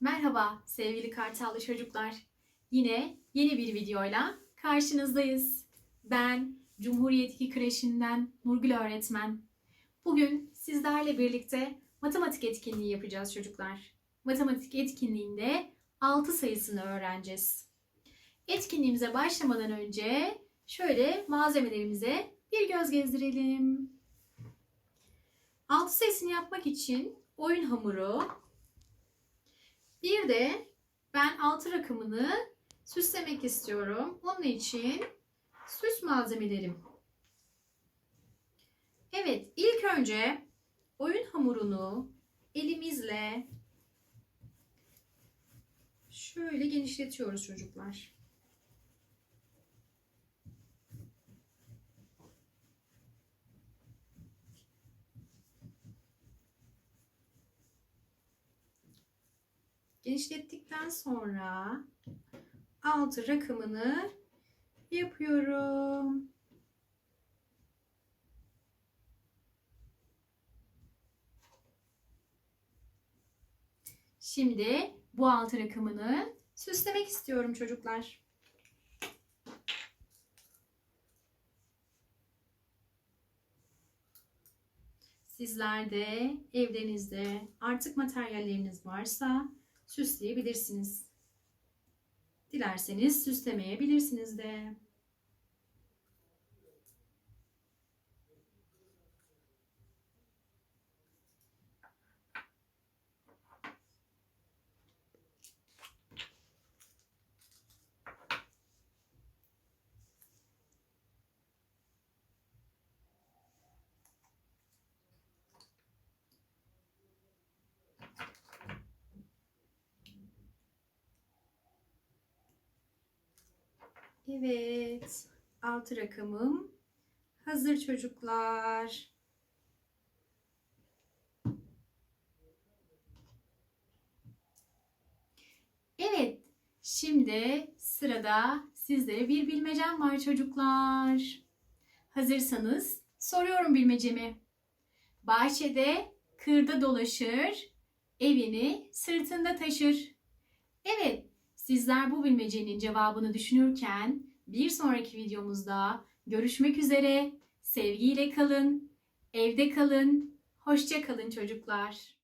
Merhaba sevgili Kartallı çocuklar. Yine yeni bir videoyla karşınızdayız. Ben Cumhuriyet 2 Kreşi'nden Nurgül öğretmen. Bugün sizlerle birlikte matematik etkinliği yapacağız çocuklar. Matematik etkinliğinde 6 sayısını öğreneceğiz. Etkinliğimize başlamadan önce şöyle malzemelerimize bir göz gezdirelim. 6 sayısını yapmak için oyun hamuru, bir de ben altı rakamını süslemek istiyorum. Onun için süs malzemelerim. Evet, ilk önce oyun hamurunu elimizle şöyle genişletiyoruz çocuklar. Genişlettikten sonra altı rakamını yapıyorum. Şimdi bu altı rakamını süslemek istiyorum çocuklar. Sizler de evlerinizde artık materyalleriniz varsa süsleyebilirsiniz. Dilerseniz süslemeyebilirsiniz de. Evet. Altı rakamım hazır çocuklar. Evet. Şimdi sırada sizlere bir bilmecem var çocuklar. Hazırsanız soruyorum bilmecemi. Bahçede kırda dolaşır, evini sırtında taşır. Evet, Sizler bu bilmecenin cevabını düşünürken bir sonraki videomuzda görüşmek üzere. Sevgiyle kalın, evde kalın, hoşça kalın çocuklar.